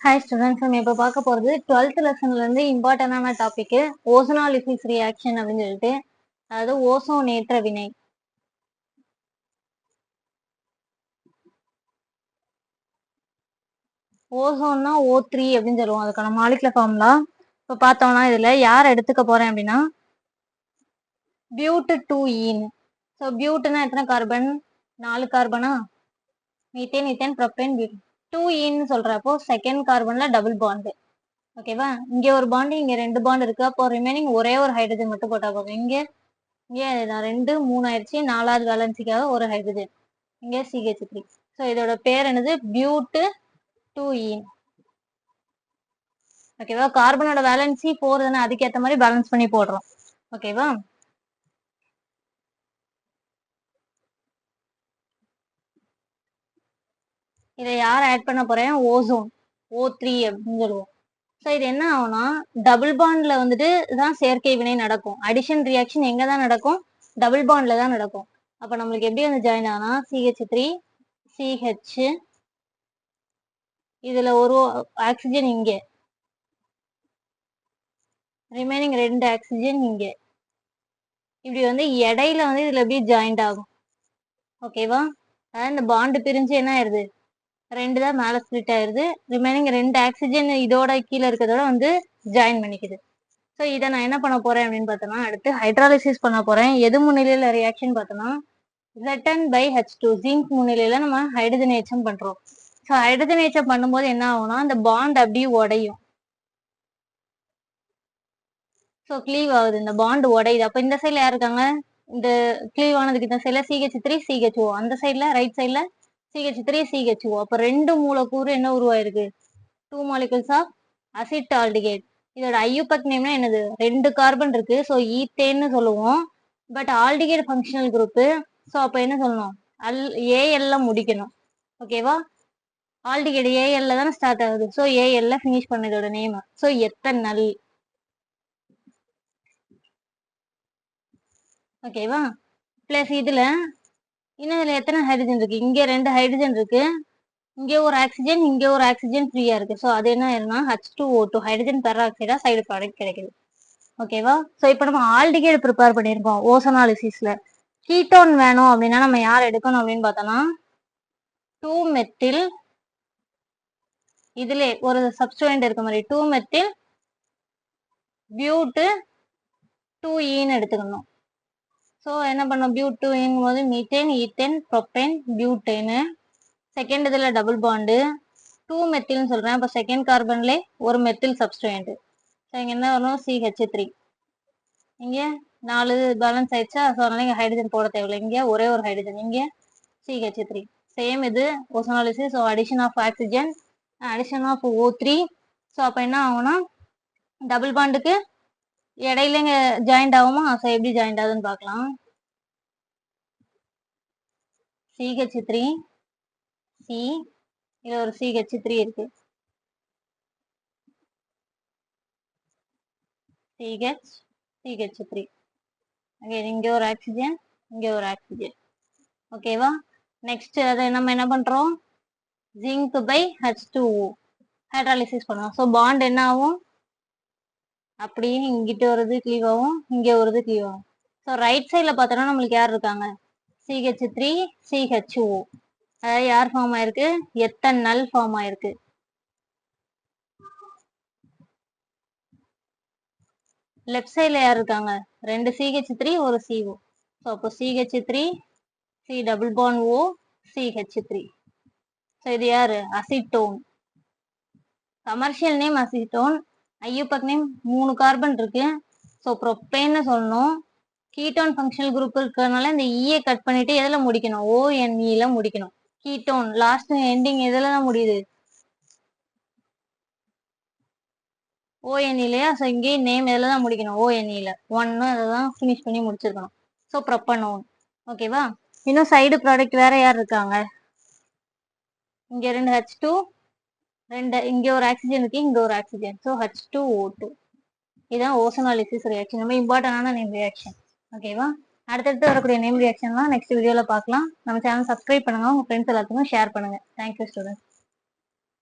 Hi students நம்ம இப்போ பார்க்க போகிறது டுவெல்த் லெசன்லேருந்து இம்பார்ட்டண்டான டாபிக் ஓசனாலிசிஸ் ரியாக்ஷன் அப்படின்னு சொல்லிட்டு அதாவது ஓசோன் ஏற்ற வினை. ஓசோன்னா ஓ த்ரீ அப்படின்னு சொல்லுவோம். அதுக்கான மாலிகுலர் ஃபார்ம்லா இப்போ பார்த்தோம்னா இதில் யார் எடுத்துக்க போகிறேன் அப்படின்னா பியூட்டு டூ ஈன் ஸோ பியூட்டுனா எத்தனை கார்பன் நாலு கார்பனா methane ethane propane but two இன்னு சொல்கிறப்போ செகண்ட் கார்பனில் டபுள் பாண்டு ஓகேவா இங்கே ஒரு பாண்டு இங்கே ரெண்டு பாண்டு இருக்கு. அப்போ ரிமைனிங் ஒரே ஒரு ஹைட்ரஜன் மட்டும் போட்டால் போதும். இங்கே இங்கே நான் ரெண்டு மூணு ஆயிடுச்சு. நாலாவது வேலன்சிக்காக ஒரு ஹைட்ரஜன் இங்கே சிஹெச் த்ரீ ஸோ இதோட பேர் என்னது? பியூட்டு டூ இன் ஓகேவா கார்பனோட வேலன்சி ஃபோர் தானே அதுக்கேற்ற மாதிரி பேலன்ஸ் பண்ணி போடுறோம். ஓகேவா இதை யார் ஆட் பண்ண போறேன்? ஓசோன் ஓ த்ரீ அப்படின்னு சொல்லுவோம். ஸோ இது என்ன ஆகும்னா டபுள் பாண்ட்ல வந்துட்டு தான் செயற்கை வினை நடக்கும். அடிஷன் ரியாக்ஷன் எங்க தான் நடக்கும் டபுள் பாண்ட்ல தான் நடக்கும். அப்போ நம்மளுக்கு எப்படி வந்து ஜாயின் ஆனா சிஹெச் த்ரீ சிஹெச் இதுல ஒரு ஆக்சிஜன் இங்க. ரிமைனிங் ரெண்டு ஆக்சிஜன் இங்க. இப்படி வந்து இடையில வந்து இதுல எப்படி ஜாயிண்ட் ஆகும்? ஓகேவா அதாவது இந்த பாண்டு பிரிஞ்சு என்ன ஆயிருது ரெண்டு தான் மேலே ஸ்ப்ளிட் ஆயிருது. ரிமைனிங் ரெண்டு ஆக்சிஜன் இதோட கீழே இருக்கிறதோட வந்து ஜாயின் பண்ணிக்குது. ஸோ இதை நான் என்ன பண்ண போறேன் அப்படின்னு பார்த்தோன்னா அடுத்து ஹைட்ராலிசிஸ் பண்ண போறேன். எது முன்னிலையில் ரியாக்ஷன் பார்த்தோன்னா ரெட்டன் பை ஹெச் டூ ஜிங்க் முன்னிலையில நம்ம ஹைட்ரஜனேச்சம் பண்றோம். ஸோ ஹைட்ரஜனேச்சம் பண்ணும்போது என்ன ஆகும்னா அந்த பாண்ட் அப்படியே உடையும். ஸோ க்ளீவ் ஆகுது. இந்த பாண்ட் உடையுது. அப்போ இந்த சைடில் யார் இருக்காங்க? இந்த க்ளீவ் ஆனதுக்கு இந்த சைடில் சிஹெச் த்ரீ சிஹெச் ஓ அந்த சைடில் ரைட் சைடில் சிஹெச் த்ரீ சிஹெச் ஓ அப்போ ரெண்டு மூலக்கூறு என்ன உருவாயிருக்கு? Two molecules of acid aldehyde இதோட ஐயூபக் நேம்னா என்னது? ரெண்டு கார்பன் இருக்கு. ஸோ ஈத்தேன்னு சொல்லுவோம். But aldehyde functional group so அப்போ என்ன சொல்லணும்? அல் ஏஎல்ல முடிக்கணும். ஓகேவா ஆல்டிகேட் ஏஎல்ல தானே ஸ்டார்ட் ஆகுது. ஸோ ஏஎல்ல ஃபினிஷ் பண்ண இதோட நேம் ஸோ எத்தனை நல் ஓகேவா ப்ளஸ் இதில் இன்னும் இதுல எத்தனை ஹைட்ரஜன் இருக்கு? இங்க ரெண்டு ஹைட்ரஜன் இருக்கு. இங்க ஒரு ஆக்சிஜன் இங்க ஒரு ஆக்சிஜன் ஃப்ரீயா இருக்கு. ஸோ அது என்ன ஆயிரும்னா H two O two hydrogen பெராக்சைடா side product கிடைக்குது. ஓகேவா ஸோ இப்போ நம்ம ஆல்டிகேட் ப்ரிப்பேர் பண்ணியிருக்கோம் ஓசனாலிசிஸ்ல கீட்டோன் வேணும் அப்படின்னா நம்ம யார் எடுக்கணும் அப்படின்னு பார்த்தோம்னா டூ மெத்தில் இதுல ஒரு சப்ஸ்டுவெண்ட் இருக்க மாதிரி. டூ மெத்தில் பியூட்டு டூ ஈன்னு எடுத்துக்கணும். ஸோ என்ன பண்ணோம்? பியூட் டூங்கும் போது மீத்தேன் ஈத்தேன் ப்ரொப்பேன் பியூட்டேனு செகண்ட் இதில் டபுள் பாண்டு டூ மெத்தில்னு சொல்கிறேன் அப்போ செகண்ட் கார்பன்லே ஒரு மெத்தில் சப்ஸ்டுவெண்ட் ஸோ இங்கே என்ன வரும்? சிஹெச் த்ரீ இங்கே நாலு பேலன்ஸ் ஆயிடுச்சா? ஸோ அதனால இங்கே ஹைட்ரஜன் போட தேவையில்லை. இங்கே ஒரே ஒரு ஹைட்ரஜன் இங்கே சிஹெச் த்ரீ சேம் இது ozonolysis so addition of oxygen addition of O three so அப்போ என்ன ஆகும்னா டபுள் பாண்டுக்கு இடையில இங்க ஜாயிண்ட் ஆகுமா? ஸோ எப்படி ஜாயிண்ட் ஆகுதுன்னு பார்க்கலாம். சிஹெச் த்ரீ சி இதுல ஒரு சிஹெச் த்ரீ இருக்கு. சிஹெச் சிஹெச் த்ரீ இங்க ஒரு ஆக்சிஜன் இங்க ஒரு ஆக்சிஜன் ஓகேவா நெக்ஸ்ட் அதை நம்ம என்ன பண்றோம்? Zinc by H two hydrolysis பண்ணுவோம் ஸோ பாண்ட் என்ன ஆகும்? அப்படியே இங்கிட்ட வருது க்ளீவ் ஆகும் இங்கே வருது க்ளீவ் ஆகும் ஸோ ரைட் சைடில் பார்த்தோன்னா நம்மளுக்கு யார் இருக்காங்க? சிஹெச் த்ரீ சிஹெச் ஓ அதாவது யார் ஃபார்ம் ஆயிருக்கு? எத்தனை நல் ஃபார்ம் ஆயிருக்கு? லெஃப்ட் சைடில் யார் இருக்காங்க? ரெண்டு சிஹெச் த்ரீ ஒரு சிஓ ஸோ அப்போ CH three C double bond O CH three so இது யாரு? Acetone. Commercial name acetone. IUPAC name மூணு கார்பன் இருக்கு. ஸோ ப்ரொப்பேன்னு சொல்லணும். கீட்டோன் ஃபங்க்ஷனல் குரூப் இருக்கிறதுனால இந்த e ஈயை கட் பண்ணிட்டு எதில் முடிக்கணும்? ஓஎன்இல e முடிக்கணும். கீட்டோன் லாஸ்ட் எண்டிங் எதில் தான் முடியுது? ஓஎன்இலையா e ஸோ இங்கேயே நேம் எதில் தான் முடிக்கணும்? ஓஎன்இல ஒன்னு அதை தான் ஃபினிஷ் பண்ணி முடிச்சிருக்கணும். ஸோ ப்ரொப்பனோன் ஓகேவா இன்னும் சைடு ப்ராடக்ட் வேற யார் இருக்காங்க? இங்கே ரெண்டு ஹெச் டூ ரெண்டு uh, இங்கே ஒரு ஆக்சிஜன் இருக்கு இங்கே ஒரு oxygen so H two O two இதுதான் ஓசனாலிசிஸ் ரியாக்ஷன் ரொம்ப இம்பார்ட்டண்டான நேம் ரியாக்ஷன் ஓகேவா அடுத்தடுத்து வரக்கூடிய நேம் ரியாக்ஷன்லாம் நெக்ஸ்ட் வீடியோவில் பார்க்கலாம். நம்ம சேனல் சப்ஸ்கிரைப் பண்ணுங்க. உங்கள் ஃப்ரெண்ட்ஸ் எல்லாத்துக்கும் ஷேர் பண்ணுங்க. Thank you students